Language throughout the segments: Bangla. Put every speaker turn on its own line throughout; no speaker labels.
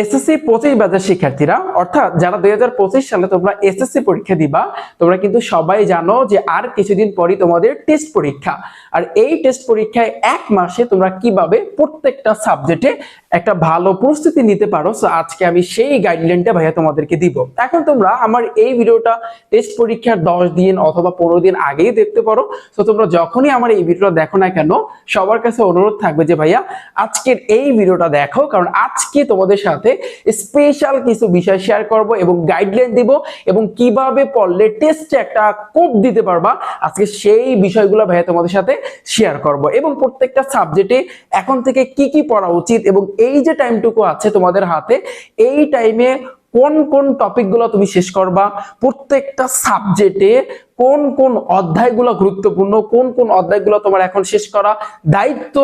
এসএসসি পঁচিশ ব্যাচের শিক্ষার্থীরা, অর্থাৎ যারা দুই হাজার পঁচিশ সালে তোমরা এসএসসি পরীক্ষা দিবা, তোমরা কিন্তু সবাই জানো যে আর কিছুদিন পরই তোমাদের টেস্ট পরীক্ষা। আর এই টেস্ট পরীক্ষায় এক মাসে তোমরা কীভাবে প্রত্যেকটা সাবজেক্টে একটা ভালো প্রস্তুতি নিতে পারো সো আজকে আমি সেই গাইডলাইনটা ভাইয়া তোমাদেরকে দিব। এখন তোমরা আমার এই ভিডিওটা টেস্ট পরীক্ষার দশ দিন অথবা পনেরো দিন আগেই দেখতে পারো। তো তোমরা যখনই আমার এই ভিডিওটা দেখো না কেন, সবার কাছে অনুরোধ থাকবে যে ভাইয়া আজকের এই ভিডিওটা দেখো, কারণ আজকে তোমাদের সাথে স্পেশাল কিছু বিষয় শেয়ার করব এবং গাইডলাইন দিব এবং কীভাবে পড়লে টেস্টে একটা কোপ দিতে পারবা, আজকে সেই বিষয়গুলো ভাইয়া তোমাদের সাথে শেয়ার করব এবং প্রত্যেকটা সাবজেক্টে এখন থেকে কি কি পড়া উচিত এবং এই যে টাইমটুকু আছে তোমাদের হাতে, এই টাইমে কোন কোন টপিকগুলো তুমি শেষ করবা, প্রত্যেকটা সাবজেক্টে কোন কোন অধ্যায়গুলো গুরুত্বপূর্ণ, কোন কোন অধ্যায়গুলো তোমার এখন শেষ করা দায়িত্ব?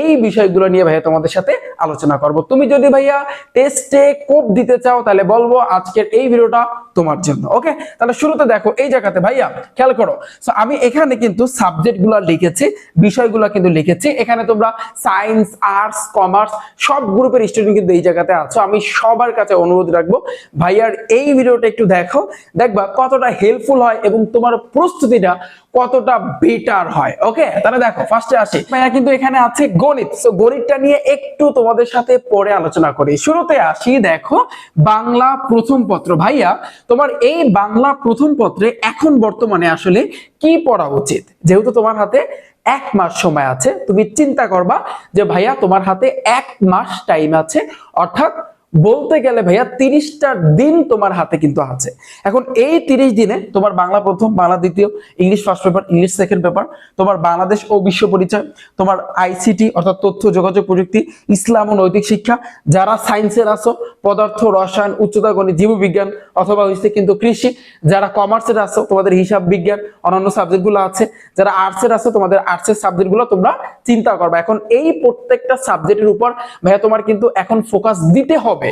এই বিষয়গুলো নিয়ে ভাইয়া তোমাদের সাথে আলোচনা করব। তুমি যদি ভাইয়া টেস্টে কোপ দিতে চাও, তাহলে বলব আজকের এই ভিডিওটা তোমার জন্য ওকে তাহলে শুরুতে দেখো, এই জায়গাতে ভাইয়া খেয়াল করো। সো আমি এখানে কিন্তু সাবজেক্টগুলো লিখেছি, বিষয়গুলো কিন্তু লিখেছি। এখানে তোমরা সায়েন্স আর্টস কমার্স সব গ্রুপের স্টুডেন্ট কিন্তু এই জায়গাতে আছো। আমি সবার কাছে অনুরোধ রাখব, ভাইয়ার এই ভিডিওটা একটু দেখো। দেখবা কতটা হেল্পফুল হয় এবং তোমার প্রস্তুতিটা কতটা বেটার হয় ওকে তাহলে দেখো ফার্স্টে আসি। ভাইয়া, কিন্তু এখানে আছে গণিত। সো গণিতটা নিয়ে একটু তোমাদের সাথে পরে আলোচনা করি। শুরুতে আসি, দেখো, বাংলা প্রথম পত্র। ভাইয়া, তোমার এই বাংলা প্রথম পত্রে এখন বর্তমানে আসলে কি পড়া উচিত? যেহেতু তোমার হাতে এক মাস সময় আছে, তুমি চিন্তা করবা যে ভাইয়া, তোমার হাতে এক মাস টাইম আছে। অর্থাৎ বলতে গেলে ভাইয়া তিরিশটা দিন তোমার হাতে কিন্তু আছে। এখন এই তিরিশ দিনে তোমার বাংলা প্রথম, বাংলা দ্বিতীয়, English first paper English second paper তোমার বাংলাদেশ ও বিশ্ব পরিচয়, তোমার আইসিটি অর্থাৎ তথ্য, যোগাযোগ প্রযুক্তি, ইসলাম ও নৈতিক শিক্ষা, যারা সায়েন্সের আসো পদার্থ, রসায়ন, উচ্চতা গণিত জীববিজ্ঞান অথবা হচ্ছে কিন্তু কৃষি, যারা কমার্সের আসো তোমাদের হিসাব বিজ্ঞান অন্যান্য সাবজেক্টগুলো আছে, যারা আর্টসের আসো তোমাদের আর্টসের সাবজেক্টগুলো তোমরা চিন্তা করবে। এখন এই প্রত্যেকটা সাবজেক্টের উপর ভাইয়া তোমার কিন্তু এখন ফোকাস দিতে হবে।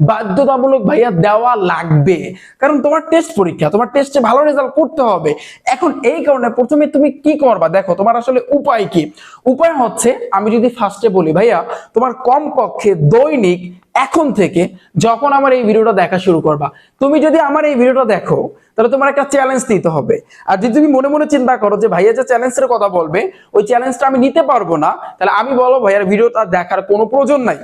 বাধ্যতামূলক ভাইয়া দেওয়া লাগবে। কারণ তোমার টেস্ট পরীক্ষা, তোমার টেস্টে ভালো রেজাল্ট করতে হবে। এখন এই কারণে প্রথমে তুমি কি করবা? দেখো, তোমার আসলে উপায় কি? উপায় হচ্ছে, আমি যদি ফার্স্টে বলি, ভাইয়া, তোমার কমপক্ষে দৈনিক এখন থেকে যখন আমার এই ভিডিওটা দেখা শুরু করবা, তুমি যদি আমার এই ভিডিওটা দেখো, তাহলে তোমার একটা চ্যালেঞ্জ নিতে হবে। আর যদি তুমি মনে মনে চিন্তা করো যে ভাইয়া যে চ্যালেঞ্জের কথা বলবে, ওই চ্যালেঞ্জটা আমি নিতে পারব না, তাহলে আমি বলব ভাইয়ার ভিডিওটা দেখার কোনো প্রয়োজন নাই।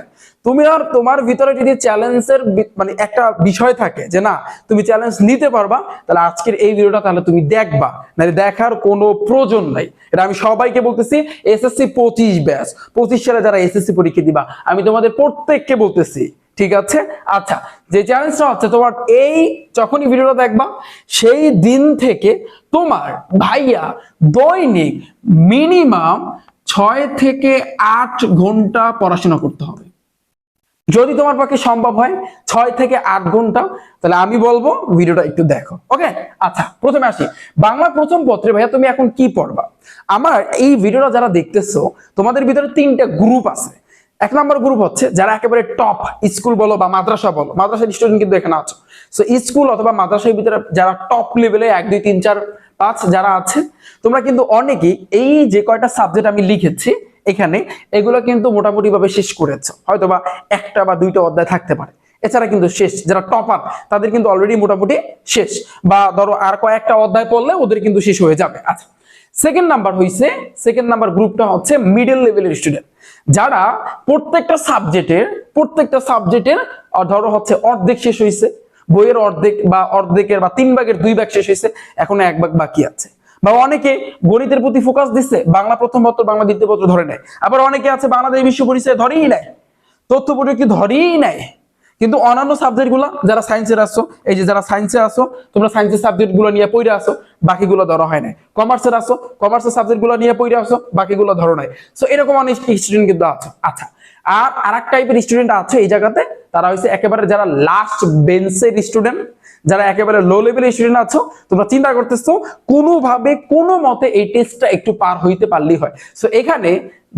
তুমি আর তোমার ভিতরে যদি চ্যালেঞ্জের মানে একটা বিষয় থাকে যে না, তুমি চ্যালেঞ্জ নিতে পারবা, তাহলে আজকের এই ভিডিওটা তাহলে তুমি দেখবা, নাহলে দেখার কোনো প্রয়োজন নাই। এটা আমি সবাইকে বলতেছি, এসএসসি পঁচিশ ব্যাস পঁচিশ সালে যারা এসএসসি পরীক্ষা দিবা, আমি তোমাদের প্রত্যেককে বলতেছি ঠিক আছে? আচ্ছা যে চ্যালেঞ্জটা হচ্ছে তোমার এই যখনই ভিডিওটা দেখবা, সেই দিন থেকে তোমার ভাইয়া দৈনিক মিনিমাম ছয় থেকে আট ঘণ্টা পড়াশোনা করতে হবে। যদি তোমার পক্ষে সম্ভব হয় ছয় থেকে আট ঘণ্টা, তাহলে আমি বলব ভিডিওটা একটু দেখো ওকে আচ্ছা প্রথমে আসি। বাংলা প্রথম পত্রে ভাইয়া তুমি এখন কি পড়বা? আমার এই ভিডিওটা যারা দেখতেছো, তোমাদের ভিতরে তিনটা গ্রুপ আছে। এক নম্বর গ্রুপ হচ্ছে যারা একেবারে টপ স্কুল বলো বা মাদ্রাসা বলো। মাদ্রাসার স্টুডেন্ট কিন্তু এখানে আছো। সো স্কুল অথবা মাদ্রাসার ভিতরে যারা টপ লেভেলে এক, দুই, তিন, চার, পাঁচ যারা আছে তোমরা কিন্তু অনেকেই এই যে কয়টা সাবজেক্ট আমি লিখেছি এখানে, এগুলো কিন্তু মোটামুটি ভাবে শেষ করেছ। হয়তো বা একটা বা দুইটা অধ্যায় থাকতে পারে। এছাড়া কিন্তু শেষ। যারা টপার তাদের কিন্তু অলরেডি মোটামুটি শেষ। বা ধরো আর কয়েকটা অধ্যায় পড়লে ওদের কিন্তু শেষ হয়ে যাবে। আচ্ছা সেকেন্ড নাম্বার হইছে সেকেন্ড নাম্বার গ্রুপটা হচ্ছে মিডল লেভেলের স্টুডেন্ট যারা প্রত্যেকটা সাবজেক্টের প্রত্যেকটা সাবজেক্টের ধরো হচ্ছে অর্ধেক শেষ হয়েছে বইয়ের অর্ধেক বা অর্ধেকের বা তিন ভাগের দুই ভাগ শেষ হয়েছে এখনও এক ভাগ বাকি আছে। বা অনেকে গণিতের প্রতি ফোকাস দিচ্ছে বাংলা প্রথম পত্র, বাংলা দ্বিতীয় পত্র ধরে নেয়। আবার অনেকে আছে বাংলাদেশ বিশ্ব পরিচয় ধরেই নেয়। তথ্য প্রযুক্তি ধরেই নেয়। কিন্তু অন্যান্য সাবজেক্টগুলো, যারা সায়েন্সের আসছো এই যে যারা সায়েন্সে আসো তোমরা সায়েন্সের সাবজেক্টগুলো নিয়ে পড়ে আসো বাকিগুলো ধরা হয় না কমার্সের আসো কমার্সের সাবজেক্টগুলো নিয়ে পড়ে আসো বাকিগুলো ধরো নাই। সো এরকম অনেক স্টুডেন্ট কিন্তু আছে। আচ্ছা আর আর এক টাইপের স্টুডেন্ট আছে এই জায়গাতে, তারা হচ্ছে একেবারে যারা লাস্ট বেঞ্চের স্টুডেন্ট যারা একেবারে লো লেভেলের স্টুডেন্ট আছো, তোমরা চিন্তা করতেছো, কোনোভাবে কোনো মতে এই টেস্টটা একটু পার হইতে পারলেই হয়। সো এখানে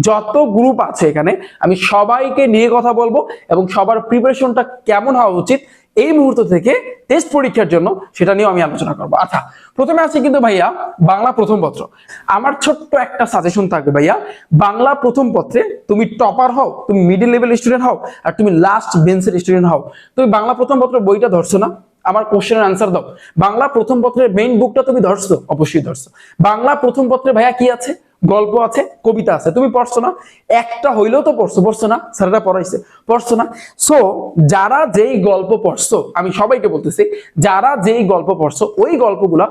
যত গ্রুপ আছে এখানে, আমি সবাইকে নিয়ে কথা বলব এবং সবার প্রিপারেশনটা কেমন হওয়া উচিত এই মুহূর্ত থেকে টেস্ট পরীক্ষার জন্য সেটা নিয়েও আমি আলোচনা করব। আচ্ছা প্রথমে আছে কিন্তু ভাইয়া বাংলা প্রথম পত্র। আমার ছোট্ট একটা সাজেশন থাকবে ভাইয়া, বাংলা প্রথম পত্রে তুমি টপার হও, তুমি মিডিল লেভেল স্টুডেন্ট হও, আর তুমি লাস্ট বেঞ্চের স্টুডেন্ট হও। তুমি বাংলা প্রথম পত্র বইটা ধরছো না? আমার কোশ্চেনের আনসার দাও। বাংলা প্রথম পত্রের মেইন বুকটা তুমি ধরছো, অবশ্যই ধরছো। বাংলা প্রথম পত্রে ভাইয়া কি আছে? গল্প আছে, কবিতা আছে। তুমি পড়ছো না? একটা হইলেও তো পড়ছো। পড়ছো না? স্যারটা পড়াইছে। পড়ছো না? সো যারা যেই গল্প পড়ছো, আমি সবাইকে বলতেছি, যারা যেই গল্প পড়ছো, ওই গল্পগুলা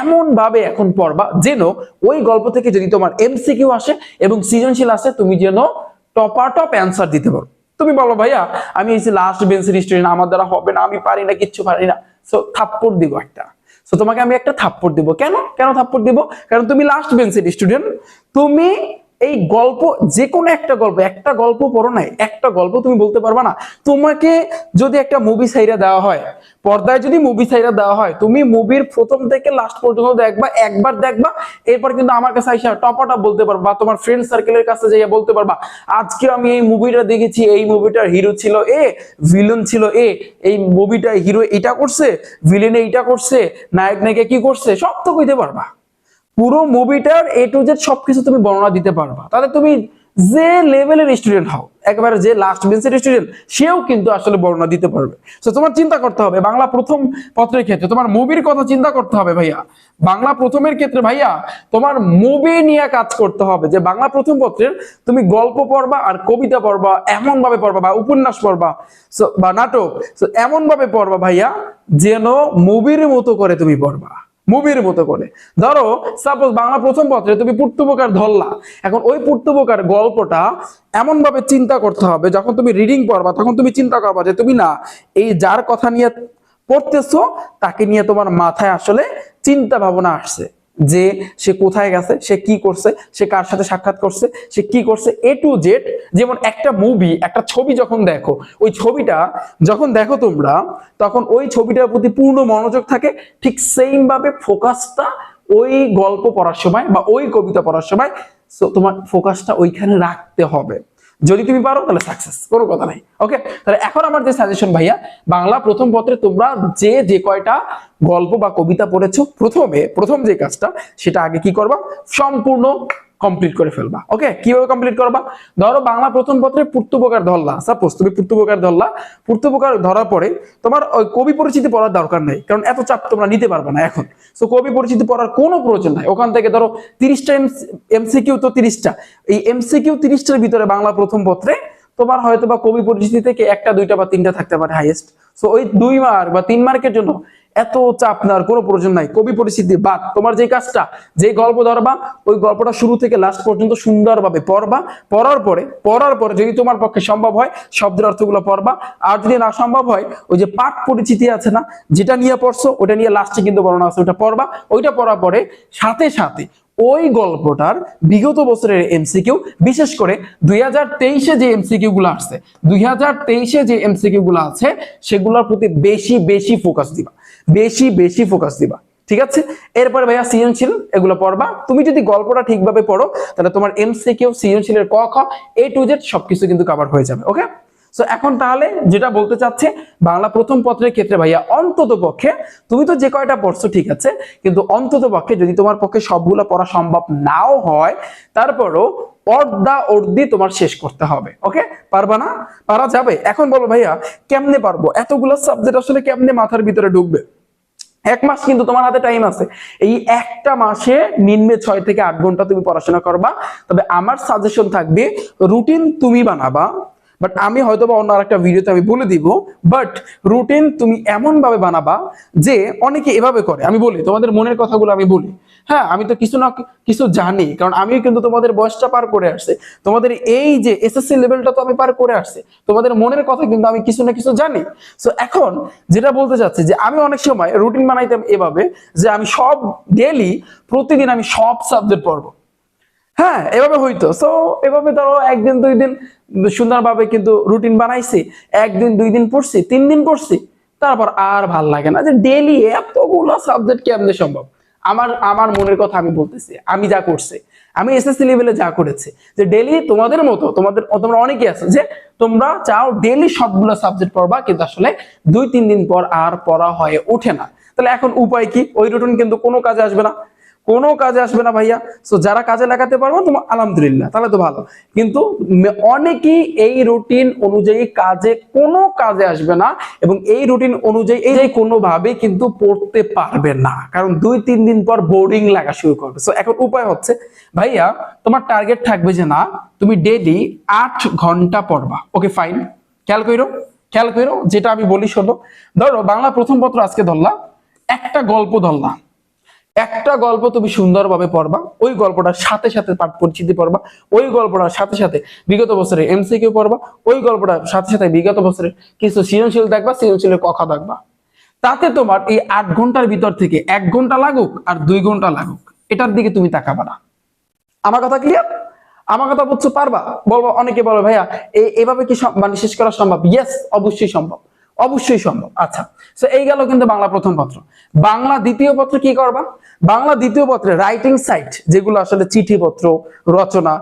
এমন ভাবে এখন পড়বা যেন ওই গল্প থেকে যদি তোমার এমসিকিউ আসে এবং সৃজনশীল আসে, তুমি যেন টপার টপ অ্যান্সার দিতে পারো। তুমি বলো, ভাইয়া, আমি এই লাস্ট বেঞ্চের স্টুডেন্ট আমার দ্বারা হবে না, আমি পারি না, কিচ্ছু পারি না। সো থাপ্পড় দিব একটা। সো তোমাকে আমি একটা থাপ্পড় দিব। কেন? কেন থাপ্পড় দিব? কারণ তুমি লাস্ট বেঞ্চের স্টুডেন্ট তুমি এই গল্প যে কোনো একটা গল্প একটা গল্প পড়ো নাই, একটা গল্প তুমি বলতে পারবা না। তোমাকে যদি একটা মুভি সাইরা দেওয়া হয়, পর্দায় যদি মুভি সাইরা দেওয়া হয়, তুমি মুভির প্রথম থেকে লাস্ট পর্যন্ত দেখবা, একবার দেখবা, এরপর কিন্তু আমার কাছে আইসা টপাটা বলতে পারবা, তোমার ফ্রেন্ড সার্কেলের কাছে যাইয়া বলতে পারবা আজকে আমি এই মুভিটা দেখেছি, এই মুভিটার হিরো ছিল এ ভিলেন ছিল এ, এই মুভিটা হিরো এটা করছে ভিলেনে এটা করছে নায়ক নায়িকা কি করছে, সব তো কইতে পারবা। পুরো মুভিটার এ টু জেড সবকিছু তুমি বর্ণনা দিতে পারবা। তাহলে তুমি যে লেভেলের স্টুডেন্ট হও, একেবারে যে লাস্ট বেঞ্চের স্টুডেন্ট সেও কিন্তু আসলে বর্ণনা দিতে পারবে। তো তোমার চিন্তা করতে হবে, বাংলা প্রথম পত্রের ক্ষেত্রে তোমার মুভির কথা চিন্তা করতে হবে ভাইয়া। বাংলা প্রথমের ক্ষেত্রে ভাইয়া, তোমার মুভি নিয়ে কাজ করতে হবে যে বাংলা প্রথম পত্রের তুমি গল্প পড়বা আর কবিতা পড়বা এমন ভাবে পড়বা বা উপন্যাস পড়বা বা নাটক এমন ভাবে পড়বা ভাইয়া, যেন মুভির মতো করে তুমি পড়বা। মুভির মতো করে। ধরো সাপোজ বাংলা প্রথম পত্রে তুমি পূর্তবকার ধরলা। এখন ওই পূর্তবকার গল্পটা এমন ভাবে চিন্তা করতে হবে, যখন তুমি রিডিং পড়বা, তখন তুমি চিন্তা করবা যে তুমি না, এই যার কথা নিয়ে পড়তেছো, তাকে নিয়ে তোমার মাথায় আসলে চিন্তা ভাবনা আসছে। যে সে কোথায় গেছে, সে কি করছে, সে কার সাথে সাক্ষাৎ করছে, সে কি করছে এ টু জেড যেমন একটা মুভি একটা ছবি যখন দেখো, ওই ছবিটা যখন দেখো তোমরা, তখন ওই ছবিটার প্রতি পূর্ণ মনোযোগ থাকে, ঠিক সেম ভাবে ফোকাসটা ওই গল্প পড়ার সময় বা ওই কবিতা পড়ার সময় তোমার ফোকাসটা ওইখানে রাখতে হবে। যদি তুমি পারো, তাহলে সাকসেস কোনো কথা নাই ওকে তাহলে এখন আমার যে সাজেশন ভাইয়া, বাংলা প্রথম পত্রে তোমরা যে যে কয়টা গল্প বা কবিতা পড়েছো, প্রথমে, প্রথম যে কাজটা, সেটা আগে কি করবা? সম্পূর্ণ কমপ্লিট করে ফেলবা। ওকে কীভাবে কমপ্লিট করবা? ধরো বাংলা প্রথম পত্রে পূর্তপকার ধরলা। সাপোজ তুমি পূর্তপকার ধরলা। পূর্তপকার ধরার পরে তোমার ওই কবি পরিচিতি পড়ার দরকার নেই, কারণ এত চাপ তোমরা নিতে পারবে না এখন। সো কবি পরিচিতি পড়ার কোনো প্রয়োজন নাই। ওখান থেকে ধরো তিরিশটা এমসিকিউ তো তিরিশটা। এই এমসিকিউ তিরিশটার ভিতরে বাংলা প্রথম পত্রে তোমার হয়তো বা কবি পরিচিতি থেকে একটা, দুইটা বা তিনটা থাকতে পারে হাইয়েস্ট সো ওই দুই মার্ক বা তিন মার্কের জন্য এত চাপ নেওয়ার কোনো প্রয়োজন নাই। কবি পরিস্থিতি বাদ তোমার যে কাজটা যে গল্প ধরবা, ওই গল্পটা শুরু থেকে লাস্ট পর্যন্ত সুন্দরভাবে পড়বা। পড়ার পরে পড়ার পরে যদি তোমার পক্ষে সম্ভব হয়, শব্দের অর্থগুলো পড়বা। আর যদি না সম্ভব হয়, ওই যে পাঠ পরিচিতি আছে না, যেটা নিয়ে পড়ছো, ওটা নিয়ে লাস্টে কিন্তু বর্ণনা আছে, ওটা পড়বা। ওইটা পড়ার পরে সাথে সাথে ওই গল্পটার বিগত বছরের এমসিকিউ বিশেষ করে দুই হাজার তেইশে যে এমসিকিউ গুলো আসছে, দুই হাজার তেইশে যে এমসিকিউ গুলো আছে, সেগুলোর প্রতি বেশি বেশি ফোকাস দিবা। বেশি বেশি ফোকাস দিবা। ঠিক আছে? এরপরে ভাইয়া সৃজনশীল, এগুলো পড়বা। তুমি যদি গল্পটা ঠিকভাবে পড়ো, তাহলে তোমার এমসিকিউ সৃজনশীলের ক, খ এ টু জেড সবকিছু কিন্তু কভার হয়ে যাবে ওকে সো এখন তাহলে যেটা বলতে চাচ্ছে, বাংলা প্রথম পত্রের ক্ষেত্রে ভাইয়া অন্তত পক্ষে তুমি তো যে কয়টা পড়ছো ঠিক আছে, কিন্তু অন্তত পক্ষে যদি তোমার পক্ষে সবগুলো পড়া সম্ভব নাও হয়, তারপরও অর্ধা অর্ধি তোমার শেষ করতে হবে, ওকে? পারবা না? পারা যাবে? এখন বলো ভাইয়া, কেমনে পারব? এতগুলো সাবজেক্ট আসলে কেমনে মাথার ভিতরে ঢুকবে? এক মাস কিন্তু তোমার হাতে টাইম আছে। এই একটা মাসে নিম্নে ছয় থেকে আট ঘণ্টা তুমি পড়াশোনা করবা। তবে আমার সাজেশন থাকবে রুটিন তুমি বানাবা বাট আমি হয়তো বা অন্য আরেকটা ভিডিওতে আমি বলে দিব বাট রুটিন তুমি এমন ভাবে বানাবা যে অনেকে এভাবে করে। আমি বলি, তোমাদের মনের কথাগুলো আমি বলি। হ্যাঁ আমি তো কিছু না কিছু জানি, কারণ আমিও কিন্তু তোমাদের বয়সটা পার করে আসছে। তোমাদের এই যে এসএসসি লেভেলটা তো আমি পার করে আসছে, তোমাদের মনের কথা কিন্তু আমি কিছু না কিছু জানি। সো এখন যেটা বলতে চাচ্ছি যে আমি অনেক সময় রুটিন বানাইতাম এভাবে যে আমি সব ডেলি প্রতিদিন আমি সব সাবজেক্ট পড়ব। হ্যাঁ এভাবে হইতো। সো এভাবে ধরো একদিন, দুই দিন, সুন্দরভাবে কিন্তু রুটিন বানাইছি, একদিন, দুই দিন পড়ছি, তিন দিন পড়ছি, তারপর আর ভালো লাগে না যে ডেলি এতগুলো সাবজেক্ট কেমনে সম্ভব? আমার আমার মনের কথা আমি বলতেছি, আমি যা করছি, আমি এসএসসি লেভেলে যা করেছি, যে ডেলি তোমাদের মতো, তোমাদের, তোমরা অনেকে আছে যে তোমরা চাও ডেলি সবগুলো সাবজেক্ট পড়বা, কিন্তু আসলে দুই, তিন দিন পর আর পড়া হয়ে ওঠে না। তাহলে এখন উপায় কি? ওই রুটিন কিন্তু কোনো কাজে আসবে না। কোনো কাজে আসবে না ভাইয়া। সো যারা কাজে লাগাতে পারব তোমার আলহামদুলিল্লাহ, তাহলে তো ভালো। কিন্তু অনেকেই এই রুটিন অনুযায়ী কাজে কোনো কাজে আসবে না এবং এই রুটিন অনুযায়ী এই কোনোভাবে কিন্তু পড়তে পারবে না। কারণ দুই, তিন দিন পর বোর্ডিং লাগা শুরু করবে। সো এখন উপায় হচ্ছে, ভাইয়া, তোমার টার্গেট থাকবে যে না, তুমি ডেলি আট ঘণ্টা পড়বা। ওকে ফাইন খেয়াল করো খেয়াল করো যেটা আমি বলি শোনো। ধরো, বাংলা প্রথম পত্র আজকে ধরলা একটা গল্প ধরলাম। একটা গল্প তুমি সুন্দরভাবে পড়বা, ওই গল্পটার সাথে সাথে পাঠ পরিচিতি পড়বা, ওই গল্পটার সাথে সাথে বিগত বছরের এমসিকিউ পড়বা, ওই গল্পটার সাথে সাথে বিগত বছরের কিছু সৃজনশীল দেখবা সৃজনশীলের কথা দেখবা। তাতে তোমার এই আট ঘণ্টার ভিতর থেকে এক ঘণ্টা লাগুক আর দুই ঘণ্টা লাগুক, এটার দিকে তুমি তাকাবা না। আমার কথা ক্লিয়ার আমার কথা বুঝছ, পারবা? বলব, অনেকে বলো, ভাইয়া এভাবে কি মানে শেষ করা সম্ভব? ইয়েস অবশ্যই সম্ভব। অবশ্যই সম্ভব। আচ্ছা তো এই গেল কিন্তু বাংলা প্রথম পত্র। বাংলা দ্বিতীয় পত্র কি করবা? বাংলা দ্বিতীয় পত্রে রাইটিং সাইট যেগুলো আসলে চিঠিপত্র, রচনা,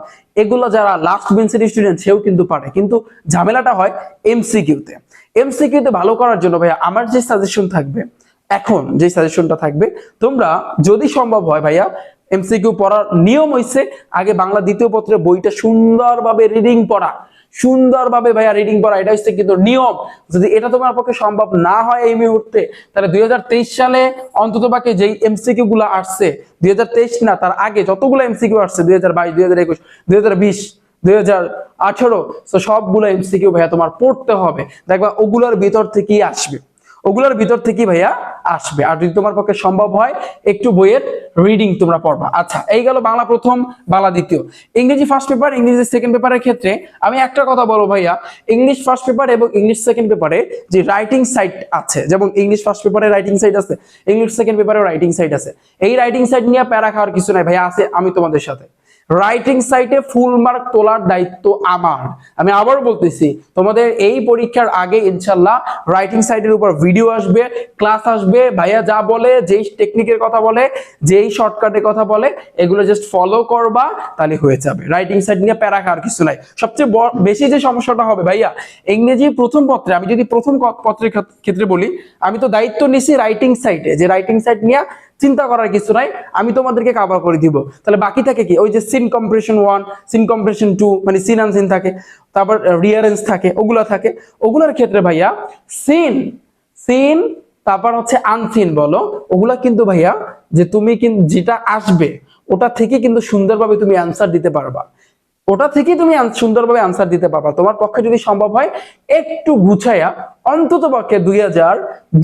এগুলো যারা লাস্ট বেঞ্চের স্টুডেন্ট সেও কিন্তু পারে। কিন্তু ঝামেলাটা হয় এমসিকিউতে এমসিকিউতে ভালো করার জন্য ভাইয়া, আমার যে সাজেশন থাকবে, এখন যে সাজেশনটা থাকবে, তোমরা যদি সম্ভব হয় ভাইয়া এমসিকিউ পড়ার নিয়ম হইছে, আগে বাংলা দ্বিতীয় পত্রের বইটা সুন্দরভাবে রিডিং পড়া। সুন্দরভাবে ভাইয়া রিডিং করা এটা হচ্ছে কিন্তু নিয়ম। যদি এটা তোমার পক্ষে সম্ভব না হয় এই মুহূর্তে, তাহলে দুই হাজার তেইশ সালে অন্তত বাকি যেই এমসিকিউ গুলো আসছে, দুই হাজার তেইশ না, তার আগে যতগুলো এমসিকিউ আসছে, দুই হাজার বাইশ, দুই হাজার একুশ, দুই হাজার বিশ, দুই হাজার আঠারো, তো সবগুলো এমসিকিউ ভাইয়া তোমার পড়তে হবে। দেখবা ওগুলোর ভিতর থেকেই আসবে? ওগুলোর ভিতর থেকে ভাইয়া আসবে। আর যদি তোমার পক্ষে সম্ভব হয়, একটু বইয়ের রিডিং তোমরা পড়বা। আচ্ছা এই গেল বাংলা প্রথম, বাংলা দ্বিতীয়। ইংরেজি ফার্স্ট পেপার ইংরেজি সেকেন্ড পেপারের ক্ষেত্রে আমি একটা কথা বলব ভাইয়া। ইংলিশ ফার্স্ট পেপার এবং ইংলিশ সেকেন্ড পেপারে যে রাইটিং সাইট আছে, যেমন ইংলিশ ফার্স্ট পেপারে রাইটিং সাইট আছে ইংলিশ সেকেন্ড পেপারে রাইটিং সাইট আছে। এই রাইটিং সাইট নিয়ে প্যারা খাওয়ার কিছু নাই ভাইয়া, আছে আমি তোমাদের সাথে। রাইটিং সাইটে ফুল মার্ক তোলার দায়িত্ব আমার। আমি আবার বলতেছি, তোমাদের এই পরীক্ষার আগে ইনশাল্লাহ রাইটিং সাইটের উপর ভিডিও আসবে ক্লাস আসবে, ভাইয়া যা বলে, যেই টেকনিকের কথা বলে, যেই শর্টকাটের কথা বলে, এগুলো জাস্ট ফলো করবা, তাহলে হয়ে যাবে। রাইটিং সাইট নিয়ে প্যারা খাওয়ার কিছু নাই। সবচেয়ে বেশি যে সমস্যাটা হবে ভাইয়া, ইংরেজি প্রথম পত্রে, আমি যদি প্রথম পত্রের ক্ষেত- ক্ষেত্রে বলি, আমি তো দায়িত্ব নিছি রাইটিং সাইটে যে রাইটিং সাইট নিয়ে চিন্তা করার কিছু নাই, আমি তোমাদেরকে কাভার করে দিব। তাহলে বাকি থাকে কি? ওই যে seen comprehension one seen comprehension two মানে সিন আন সিন থাকে, তারপর রিয়ারেন্স থাকে, ওগুলো থাকে। ওগুলোর ক্ষেত্রে ভাইয়া সিন সিন তারপর হচ্ছে আনসিন বলো, ওগুলা কিন্তু ভাইয়া, যে তুমি কিন্তু যেটা আসবে, ওটা থেকে কিন্তু সুন্দরভাবে তুমি অ্যান্সার দিতে পারবা। ওটা থেকেই তুমি সুন্দরভাবে আনসার দিতে পারবা। তোমার পক্ষে যদি সম্ভব হয়, একটু গুছাইয়া অন্তত পক্ষে দুই হাজার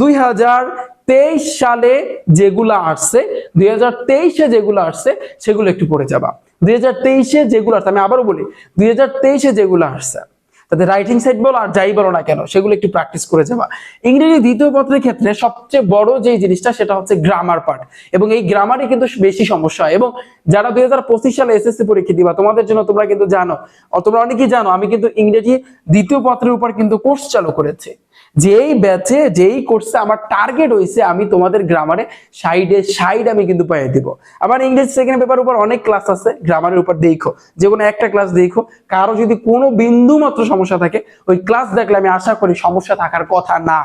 দুই হাজার তেইশ সালে যেগুলো আসছে, দুই হাজার তেইশে যেগুলো আসছে, সেগুলো একটু পড়ে যাবা। দুই হাজার তেইশে যেগুলো আসছে, আমি আবারও বলি, দুই হাজার তেইশে যেগুলো আসছে তাতে রাইটিং সাইড বলো আর যাই বলো না কেন, সেগুলো একটু প্র্যাকটিস করে যাবা। ইংরেজি দ্বিতীয় পত্রের ক্ষেত্রে সবচেয়ে বড় যে জিনিসটা, সেটা হচ্ছে গ্রামার পার্ট এবং এই গ্রামারই কিন্তু বেশি সমস্যা। হয় এবং যারা দুই হাজার পঁচিশ সালে এসএসসি পরীক্ষা দিবা, তোমাদের জন্য তোমরা কিন্তু জানো তোমরা অনেকেই জানো, আমি কিন্তু ইংরেজি দ্বিতীয় পত্রের উপর কিন্তু কোর্স চালু করেছি। যেই ব্যাচে যেই কোর্সে আমার টার্গেট হয়েছে আমি তোমাদের গ্রামারে সাইডে সাইড আমি কিন্তু পাইয়ে দিব। আমার ইংরেজি সেকেন্ড পেপার উপর অনেক ক্লাস আছে গ্রামারের উপর দেখো। যে কোনো একটা ক্লাস দেখো, কারও যদি কোনো বিন্দু মাত্র সমস্যা থাকে, ওই ক্লাস দেখলে আমি আশা করি সমস্যা থাকার কথা না।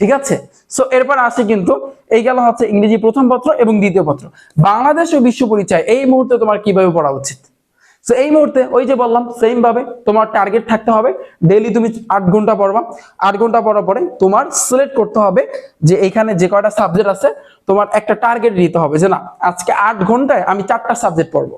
ঠিক আছে? সো এরপর আসে কিন্তু, এই গেল হচ্ছে ইংরেজি প্রথম পত্র এবং দ্বিতীয় পত্র। বাংলাদেশ ও বিশ্ব পরিচয়, এই মুহূর্তে তোমার কীভাবে পড়া উচিত? তো এই মুহূর্তে ওই যে বললাম সেম ভাবে তোমার টার্গেট থাকতে হবে। ডেইলি তুমি আট ঘণ্টা পড়বা। আট ঘণ্টা পড়ার পরে তোমার সিলেক্ট করতে হবে যে এখানে যে কয়টা সাবজেক্ট আছে, তোমার একটা টার্গেট নিতে হবে। যে না, আজকে আট ঘন্টায় আমি চারটা সাবজেক্ট পড়ব।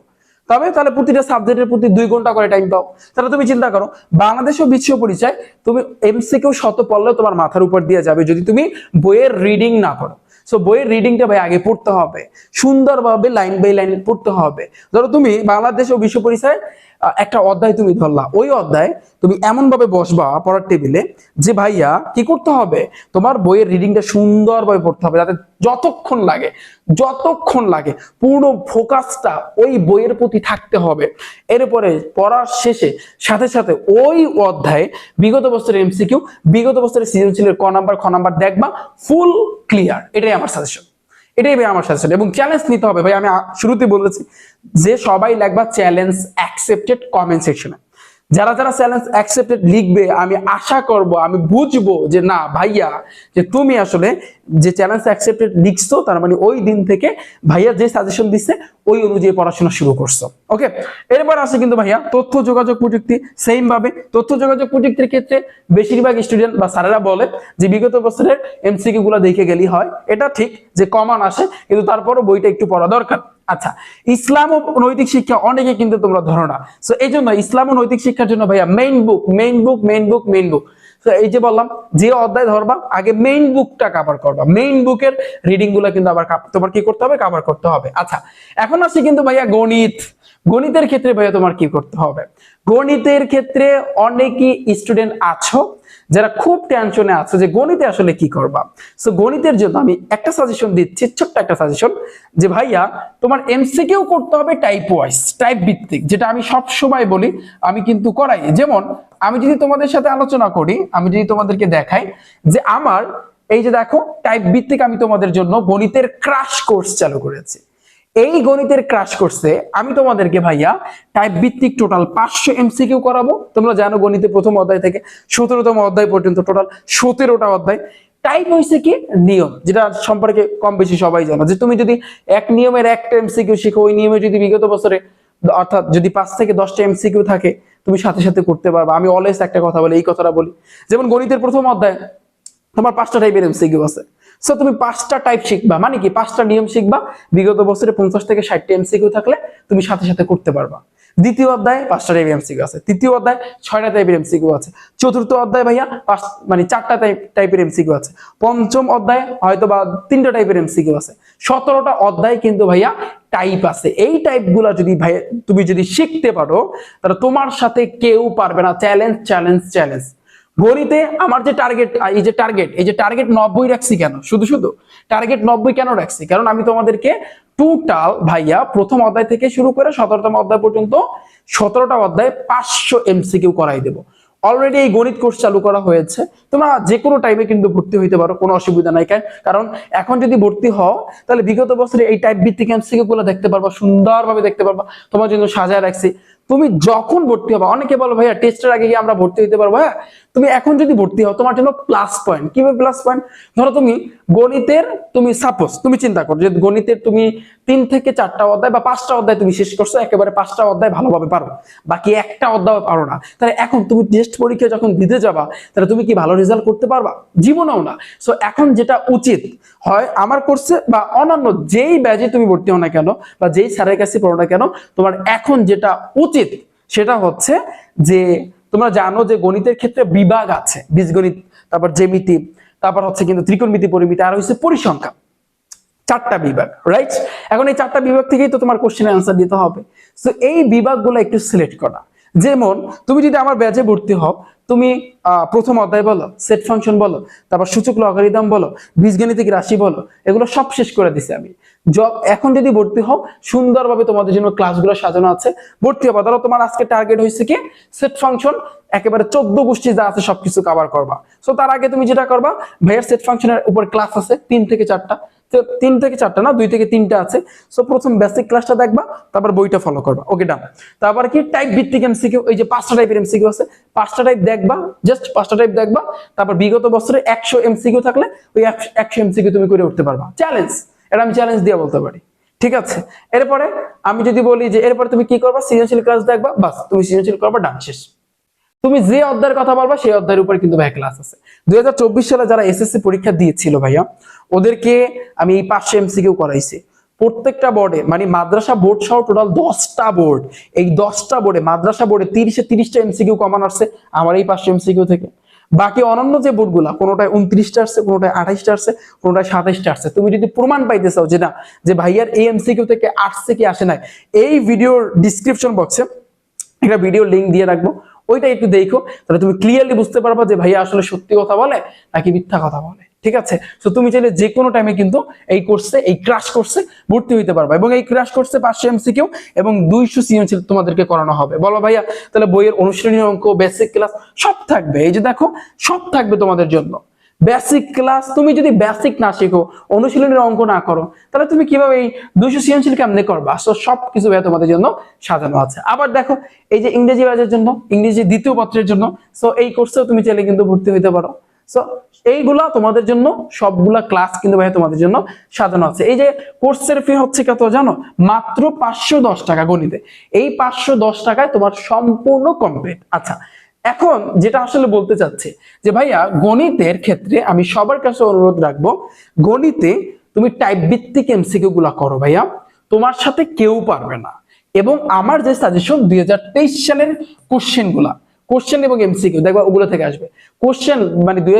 তবে তাহলে প্রতিটা সাবজেক্টের প্রতি দুই ঘণ্টা করে টাইম পাও তাহলে তুমি চিন্তা করো, বাংলাদেশ ও বিশ্ব পরিচয়, তুমি এমসি কেউ শত পড়লেও তোমার মাথার উপর দিয়ে যাবে যদি তুমি বইয়ের রিডিং না করো। সো বইয়ের রিডিংটা ভাই আগে পড়তে হবে। সুন্দরভাবে লাইন বাই লাইন পড়তে হবে। ধরো তুমি বাংলাদেশ ও বিশ্ব পরিচয় একটা অধ্যায় তুমি ধরলা। ওই অধ্যায় তুমি এমন ভাবে বসবা পড়ার টেবিলে যে, ভাইয়া, কি করতে হবে? তোমার বইয়ের রিডিংটা সুন্দরভাবে পড়তে হবে, যাতে যতক্ষণ লাগে যতক্ষণ লাগে, পুরো ফোকাসটা ওই বইয়ের প্রতি থাকতে হবে। এরপরে পড়ার শেষে সাথে সাথে ওই অধ্যায়ে বিগত বছরের এমসিকিউ বিগত বছরের সৃজনশীলের ক নাম্বার, খ নাম্বার দেখবা ফুল ক্লিয়ার এটাই আমার সাজেশন এটাই ভাই আমার সাজেশন এবং চ্যালেঞ্জ নিতে হবে ভাই, আমি শুরুতেই শুরুতে বলেছি যে সবাই লাগবা চ্যালেঞ্জ অ্যাকসেপ্টেড কমেন্ট সেকশনে যারা যারা চ্যালেঞ্জ অ্যাকসেপ্টেড লিখবে, আমি আশা করব, আমি বুঝব যে না, ভাইয়া, যে তুমি আসলে যে চ্যালেঞ্জ অ্যাকসেপ্টেড লিখছো, তার মানে ওই দিন থেকে ভাইয়া যে সাজেশন দিচ্ছে ওই অনুযায়ী পড়াশোনা শুরু করছ। ওকে এরপর আছে কিন্তু ভাইয়া, তথ্য যোগাযোগ প্রযুক্তি সেম ভাবে। তথ্য যোগাযোগ প্রযুক্তির ক্ষেত্রে বেশিরভাগ স্টুডেন্ট বা স্যারেরা বলে যে, বিগত বছরের এমসিকিউ গুলো দেখে গেলেই হয়। এটা ঠিক যে কমান আসে, কিন্তু তারপরও বইটা একটু পড়া দরকার। আচ্ছা ইসলাম ও নৈতিক শিক্ষা অনেকে কিন্তু তোমরা ধরো না। সো এই জন্য ইসলাম ও নৈতিক শিক্ষার জন্য ভাইয়া main book main book main book main book তো এই যে বললাম, যে অধ্যায় ধরবা, আগে মেইন বুকটা কভার করবা। মেইন বুকের রিডিংগুলো কিন্তু আবার তোমার কি করতে হবে? কভার করতে হবে। আচ্ছা এখন আসি কিন্তু ভাইয়া গণিত। গণিতের ক্ষেত্রে ভাইয়া তোমার কি করতে হবে? গণিতের ক্ষেত্রে অনেকই স্টুডেন্ট আছো। যারা খুব টেনশনে আছে যে গণিতে আসলে কি করবা? সো গণিতের জন্য আমি একটা সাজেশন দিচ্ছি, ছোট্ট একটা সাজেশন যে ভাইয়া, তোমার এমসিকিউ করতে হবে টাইপ ওয়াইজ টাইপ ভিত্তিক, যেটা আমি সব সময় বলি, আমি কিন্তু করাই। যেমন, আমি যদি তোমাদের সাথে আলোচনা করি, আমি যদি তোমাদেরকে দেখাই যে আমার, এই যে দেখো টাইপ ভিত্তিক আমি তোমাদের জন্য গণিতের ক্রাশ কোর্স চালু করেছি। এই গণিতের ক্রাশ করছে, আমি তোমাদেরকে ভাইয়া টাইপ ভিত্তিক টোটাল পাঁচশো এমসিকিউ করাবো। তোমরা জানো গণিতের প্রথম অধ্যায় থেকে সতেরোতম অধ্যায় পর্যন্ত টোটাল সতেরোটা অধ্যায়। টাইপ হয়েছে কি? নিয়ম, যেটা সম্পর্কে কম বেশি সবাই জানো। যে তুমি যদি এক নিয়মের একটা এমসিকিউ শিখো, ওই নিয়মে যদি বিগত বছরে অর্থাৎ যদি পাঁচ থেকে দশটা এমসিকিউ থাকে, তুমি সাথে সাথে করতে পারবে। আমি অলওয়েজ একটা কথা বলি, এই কথাটা বলি। যেমন গণিতের প্রথম অধ্যায়, তোমার পাঁচটা টাইপের এমসিকিউ আছে। সো তুমি পাঁচটা টাইপ শিখবা। মানে কি? পাঁচটা নিয়ম শিখবা। বিগত বছরে পঞ্চাশ থেকে ষাটটা এমসিকিউ থাকলে তুমি সাথে সাথে করতে পারবা। দ্বিতীয় অধ্যায়ে পাঁচটা টাইপের এমসিকিউ আছে। তৃতীয় অধ্যায় ছয়টা টাইপের এমসিকিউ আছে। চতুর্থ অধ্যায় ভাইয়া পাঁচ মানে চারটা টাইপ টাইপের এমসিকিউ আছে। পঞ্চম অধ্যায় হয়তো বা তিনটা টাইপের এমসিকিউ আছে। সতেরোটা অধ্যায় কিন্তু ভাইয়া টাইপ আছে। এই টাইপগুলো যদি ভাই, তুমি যদি শিখতে পারো, তাহলে তোমার সাথে কেউ পারবে না। চ্যালেঞ্জ চ্যালেঞ্জ চ্যালেঞ্জ গণিতে আমার যে টার্গেট এই যে টার্গেট এই যে টার্গেট নব্বই রাখছি কেন? শুধু শুধু। টার্গেট নব্বই কেন রাখছি? কারণ আমি তোমাদেরকে টোটাল ভাইয়া প্রথম অধ্যায় থেকে শুরু করে সতেরোতম অধ্যায় পর্যন্ত সতেরোটা অধ্যায় পাঁচশো এমসি এমসিকিউ করাই দেবো। অলরেডি এই গণিত কোর্স চালু করা হয়েছে। তোমরা যে কোনো টাইমে কিন্তু ভর্তি হইতে পারো, কোনো অসুবিধা নাই। কারণ- কারণ এখন যদি ভর্তি হও, তাহলে বিগত বছরে এই টাইপ ভিত্তিক এমসিকিউ গুলো দেখতে পারবা, সুন্দরভাবে দেখতে পারবা। তোমার জন্য সাজায় রাখছি। তুমি যখন ভর্তি হবা, অনেকে বলো, ভাইয়া টেস্টের আগে কি আমরা ভর্তি হইতে পারব। হ্যাঁ তুমি এখন যদি ভর্তি হও, তোমার জন্য প্লাস পয়েন্ট কীভাবে প্লাস পয়েন্ট ধরো তুমি গণিতের, তুমি সাপোজ তুমি চিন্তা করো যে গণিতের তুমি তিন থেকে চারটা অধ্যায় বা পাঁচটা অধ্যায় তুমি শেষ করছ, একেবারে পাঁচটা অধ্যায় ভালোভাবে পারো। বাকি একটা অধ্যায় পারো না। তাহলে এখন তুমি টেস্ট পরীক্ষা যখন দিতে যাবা, তাহলে তুমি কি ভালো রেজাল্ট করতে পারবা? জীবনেও না। সো এখন যেটা উচিত, হয় আমার কোর্সে বা অন্যান্য যেই ব্যাচে তুমি ভর্তি হও না কেন, বা যেই স্যারের কাছে পড়ো না কেন, তোমার এখন যেটা উচিত সেটা হচ্ছে যে তোমরা জানো যে গণিতের ক্ষেত্রে বিভাগ আছে, বীজগণিত, তারপর জ্যামিতি, তারপর হচ্ছে কিন্তু ত্রিকোণমিতি পরিমিতি, আর হচ্ছে পরিসংখ্যা। চারটা বিভাগ রাইট এখন এই চারটা বিভাগ থেকেই তো তোমার কোশ্চেনের অ্যান্সার দিতে হবে। সো এই বিভাগগুলো একটু সিলেক্ট করা। যেমন, তুমি যদি আমার ব্যাচে ভর্তি হও, তুমি প্রথম অধ্যায় বলো সেট ফাংশন বলো, তারপর সূচক লগারিদম বলো, বীজগণিতিক রাশি বলো, এগুলো সব শেষ করে দিছি আমি। য- এখন যদি ভর্তি হও, সুন্দরভাবে তোমাদের জন্য ক্লাসগুলো সাজানো আছে। ভর্তি হবা। ধরো তোমার আজকে টার্গেট হয়েছে কি? সেট ফাংশন একেবারে চোদ্দ গোষ্ঠী যা আছে সবকিছু কভার করবা। সো তার আগে তুমি যেটা করবা ভাইয়ের সেট ফাংশনের উপর ক্লাস আছে, তিন থেকে চারটা। তিন থেকে চারটা না? দুই থেকে তিনটা আছে। সো প্রথম বেসিক ক্লাসটা দেখবা, তারপর বইটা ফলো করবা। ওকে ডান তারপর কি? টাইপ ভিত্তিক এমসিকিউ এই যে পাঁচটা টাইপের এমসিকিউ আছে, পাঁচটা টাইপ দেখবা জাস্ট পাঁচটা টাইপ দেখবা। তারপর বিগত বছরে একশো এমসিকিউ থাকলে, ওই একশো এমসিকিউ তুমি করে উঠতে পারবা। চ্যালেঞ্জ এটা আমি চ্যালেঞ্জ দিয়ে বলতে পারি। ঠিক আছে? এরপরে আমি যদি বলি যে, এরপরে তুমি কি করবা? সৃজনশীল ক্লাস দেখবা, বাস, তুমি সৃজনশীল করবা ডান শেষ। তুমি যে অধ্যায়ের কথা বলবা, সেই অধ্যায়ের উপর কিন্তু ভাই ক্লাস আছে। দুই হাজার চব্বিশ সালে যারা এসএসসি পরীক্ষা দিয়েছিল ভাইয়া, ওদেরকে আমি এই পাঁচশো এমসিকিউ করাইছি। প্রত্যেকটা বোর্ডে মানে মাদ্রাসা বোর্ড সহ টোটাল দশটা বোর্ড এই দশটা বোর্ডে মাদ্রাসা বোর্ডে তিরিশে তিরিশটা এমসিকিউ কমান আসছে, আমার এই পাঁচশো এমসিকিউ থেকে। বাকি অনন্য যে বোর্ডগুলা, কোনোটায় উনত্রিশটা আসছে, কোনোটায় আঠাইশটা আসছে, কোনোটায় সাতাইশটা আসছে। তুমি যদি প্রমাণ পাইতে চাও যে না, যে ভাইয়ার এই এমসিকিউ থেকে আসছে কি আসে নাই, এই ভিডিওর ডিসক্রিপশন বক্সে একটা ভিডিও লিংক দিয়ে রাখব। ওইটা একটু দেখো, তাহলে তুমি ক্লিয়ারলি বুঝতে পারবা যে ভাইয়া আসলে সত্যি কথা বলে নাকি মিথ্যা কথা বলে। ঠিক আছে? তো তুমি চাইলে যে কোনো টাইমে কিন্তু এই কোর্সে এই ক্রাশ কোর্সে ভর্তি হইতে পারবা এবং এই ক্রাশ কোর্সে পাঁচশো এমসিকিউ এবং দুইশো সৃজনশীল তোমাদেরকে করানো হবে। বলো ভাইয়া, তাহলে বইয়ের অনুশীলনী অঙ্ক বেসিক ক্লাস সব থাকবে। এই যে দেখো, সব থাকবে তোমাদের জন্য। বেসিক ক্লাস তুমি যদি বেসিক না শেখো, অনুশীলনের অঙ্ক না করো, তাহলে তুমি কীভাবে এই দুইশো সৃজনশীল কেমনে করবা? সো সব কিছু ভাইয়া তোমাদের জন্য সাজানো আছে। আবার দেখো, এই যে ইংরেজি বাজের জন্য, ইংরেজি দ্বিতীয় পত্রের জন্য সো এই কোর্সেও তুমি চাইলে কিন্তু ভর্তি হইতে পারো। সো এইগুলা তোমাদের জন্য, সবগুলা ক্লাস কিন্তু ভাই তোমাদের জন্য সাজানো আছে। এই যে কোর্সের ফি হচ্ছে কত জানো? মাত্র পাঁচশো দশ টাকা গণিতে। এই পাঁচশো দশ টাকায় তোমার সম্পূর্ণ কমপ্লিট আচ্ছা এখন যেটা আসলে বলতে চাচ্ছে, যে ভাইয়া, গণিতের ক্ষেত্রে আমি সবার কাছে অনুরোধ রাখব, গণিতে তুমি টাইপ ভিত্তিক এমসিকিউ গুলা করো ভাইয়া। তোমার সাথে কেউ পারবে না। এবং আমার যে সাজেশন দুই হাজার তেইশ সালের কোশ্চেনগুলা কোশ্চেন এবং এমসিকিউ দেখবা ওগুলো থেকে আসবে। কোশ্চেন মানে দুই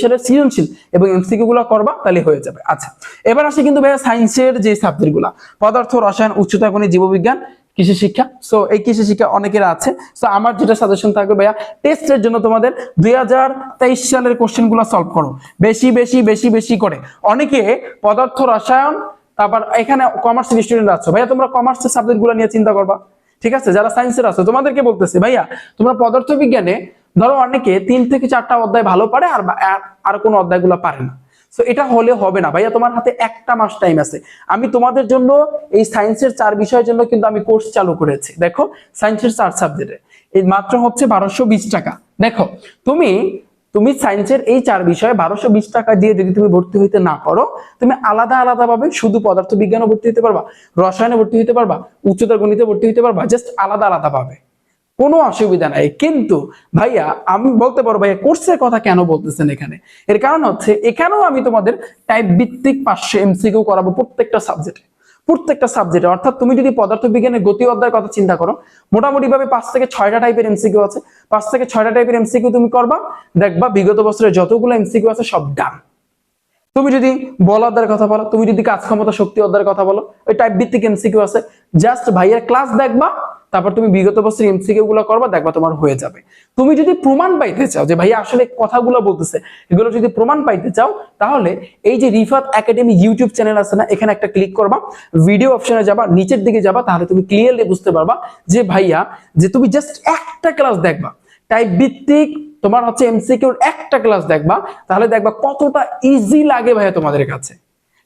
সালের সৃজনশীল এবং এমসিকিউ গুলো করবা, তাহলে হয়ে যাবে। আচ্ছা এবার আসে কিন্তু ভাইয়া সায়েন্সের যে সাবজেক্টগুলা, পদার্থ, রসায়ন, উচ্চতা গণিত জীববিজ্ঞান, কৃষি শিক্ষা। সো এই কৃষি শিক্ষা অনেকের আছে। সো আমার যেটা সাজেশন থাকবে ভাইয়া টেস্টের জন্য তোমাদের দুই হাজার তেইশ সালের কোশ্চেনগুলো সলভ করো। বেশি বেশি বেশি বেশি করে। অনেকে পদার্থ, রসায়ন, তারপর এখানে কমার্স স্টুডেন্ট আছো। ভাইয়া, তোমরা কমার্সের সাবজেক্টগুলো নিয়ে চিন্তা করবা। ঠিক আছে? যারা সায়েন্সের আছে, তোমাদেরকে বলতেছি, ভাইয়া, তোমরা পদার্থ বিজ্ঞানে ধরো অনেকে তিন থেকে চারটা অধ্যায় ভালো পারে আর আর- কোনো অধ্যায়গুলো পারে না। সো এটা হলে হবে না। ভাইয়া, তোমার হাতে একটা মাস টাইম আছে। আমি তোমাদের জন্য এই সায়েন্সের চার বিষয়ের জন্য কিন্তু আমি কোর্স চালু করেছি। দেখো সায়েন্সের চার সাবজেক্টে এই মাত্র হচ্ছে বারোশো টাকা। দেখো, তুমি তুমি সায়েন্সের এই চার বিষয়ে বারোশো বিশ টাকা দিয়ে যদি তুমি ভর্তি হইতে না করো তুমি আলাদা আলাদা ভাবে শুধু পদার্থ বিজ্ঞানে ভর্তি হতে পারবা, রসায়নে ভর্তি হতে পারবা, উচ্চতর গণিতে ভর্তি হতে পারবা জাস্ট আলাদা আলাদা ভাবে কোনো অসুবিধা নাই। কিন্তু ভাইয়া, আমি বলতে পারো ভাইয়া, কোর্সের কথা কেন বলতেছেন এখানে? এর কারণ হচ্ছে, এখানেও আমি তোমাদের টাইপ ভিত্তিক পাঁচশো এমসিকিউ করাবো প্রত্যেকটা সাবজেক্টে প্রত্যেকটা সাবজেক্টে অর্থাৎ তুমি যদি পদার্থবিজ্ঞানের গতি অধ্যায়ের কথা চিন্তা করো মোটামুটি ভাবে পাঁচ থেকে ছয়টা টাইপের এমসিকিউ আছে। পাঁচ থেকে ছয়টা টাইপের এমসিকিউ তুমি করবা, দেখবা বিগত বছরের যতগুলো এমসিকিউ আছে সব ডান তুমি যদি বল অধ্যায়ের কথা বলো, তুমি যদি কাজ ক্ষমতা শক্তি অধ্যায়ের কথা বলো, ওই টাইপ ভিত্তিক এমসিকিউ আছে। জাস্ট ভাইয়ের ক্লাস দেখবা তারপর তুমি বিগত বছর এমসিকিউ গুলো করবা, দেখবা তোমার হয়ে যাবে। তুমি যদি প্রমাণ পাইতে চাও যে ভাইয়া আসলে কথাগুলো বলতেছে, এগুলো যদি প্রমাণ পাইতে চাও, তাহলে এই যে রিফাত একাডেমি ইউটিউব চ্যানেল আছে না, এখানে একটা ক্লিক করবা ভিডিও অপশনে যাবা, নিচের দিকে যাবা, তাহলে তুমি ক্লিয়ারলি বুঝতে পারবা যে ভাইয়া, যে তুমি জাস্ট একটা ক্লাস দেখবা। টাইপ ভিত্তিক তোমার হচ্ছে এমসিকিউর একটা ক্লাস দেখবা, তাহলে দেখবা কতটা ইজি লাগে ভাইয়া তোমাদের কাছে।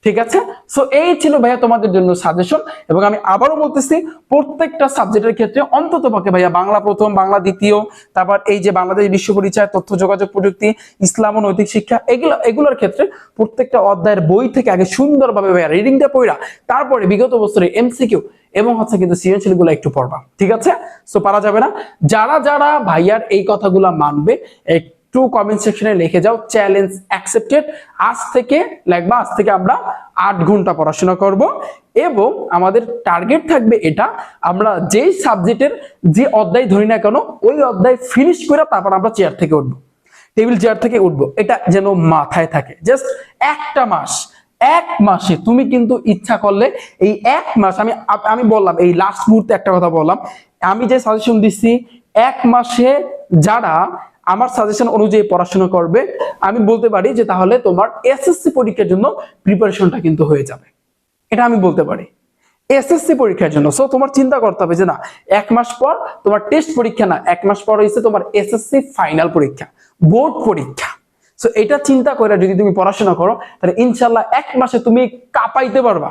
ঠিক আছে? সো এই ছিল ভাইয়া তোমাদের জন্য সাজেশন এবং আমি আবারও বলতেছি, প্রত্যেকটা সাবজেক্টের ক্ষেত্রে অন্তত পক্ষে ভাইয়া বাংলা প্রথম, বাংলা দ্বিতীয়, তারপর এই যে বাংলাদেশ বিশ্ব পরিচয়, তথ্য, যোগাযোগ প্রযুক্তি, ইসলাম ও নৈতিক শিক্ষা, এগুলো, এগুলোর ক্ষেত্রে প্রত্যেকটা অধ্যায়ের বই থেকে আগে সুন্দরভাবে ভাইয়া রিডিংটা পড়া, তারপরে বিগত বছরে এমসিকিউ এবং হচ্ছে কিন্তু সৃজনশীলগুলো একটু পড়বা, ঠিক আছে? সো পারা যাবে না। যারা যারা ভাইয়ার এই কথাগুলা মানবে একটু কমেন্ট সেকশনে লিখে যাও চ্যালেঞ্জ অ্যাকসেপ্টেড আজ থেকে লাগবা আজ থেকে আমরা আট ঘণ্টা পড়াশোনা করব এবং আমাদের টার্গেট থাকবে এটা, আমরা যেই সাবজেক্টের যে অধ্যায় ধরি না কেন, ওই অধ্যায় ফিনিশ করে তারপর আমরা চেয়ার থেকে উঠবো। টেবিল চেয়ার থেকে উঠবো। এটা যেন মাথায় থাকে। জাস্ট একটা মাস, এক মাসে তুমি কিন্তু ইচ্ছা করলে এই এক মাস, আমি আমি বললাম, এই লাস্ট মুহূর্তে একটা কথা বললাম, আমি যে সাজেশন দিচ্ছি, এক মাসে যারা আমার সাজেশন অনুযায়ী পড়াশোনা করবে, আমি বলতে পারি যে তাহলে তোমার এসএসসি পরীক্ষার জন্য প্রিপারেশনটা কিন্তু হয়ে যাবে। এটা আমি বলতে পারি। এসএসসি পরীক্ষার জন্য। সো তোমার চিন্তা করতে হবে যে না, এক মাস পর তোমার টেস্ট পরীক্ষা না, এক মাস পর হয়েছে তোমার এসএসসি ফাইনাল পরীক্ষা বোর্ড পরীক্ষা। সো এটা চিন্তা করে যদি তুমি পড়াশোনা করো, তাহলে ইনশাল্লাহ এক মাসে তুমি কাঁপাইতে পারবা।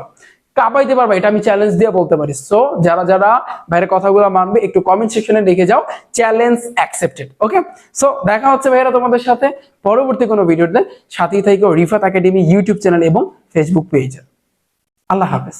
কাঁপাইতে পারবা, এটা আমি চ্যালেঞ্জ দিয়ে বলতে পারি। সো যারা যারা ভাইয়ের কথাগুলো মানবে, একটু কমেন্ট সেকশনে লিখে যাও চ্যালেঞ্জ অ্যাকসেপ্টেড ওকে সো দেখা হচ্ছে ভাইয়েরা তোমাদের সাথে পরবর্তী কোনো ভিডিওতে। সাথেই থেকে রিফাত একাডেমি ইউটিউব চ্যানেল এবং ফেসবুক পেজ আল্লাহ হাফেজ।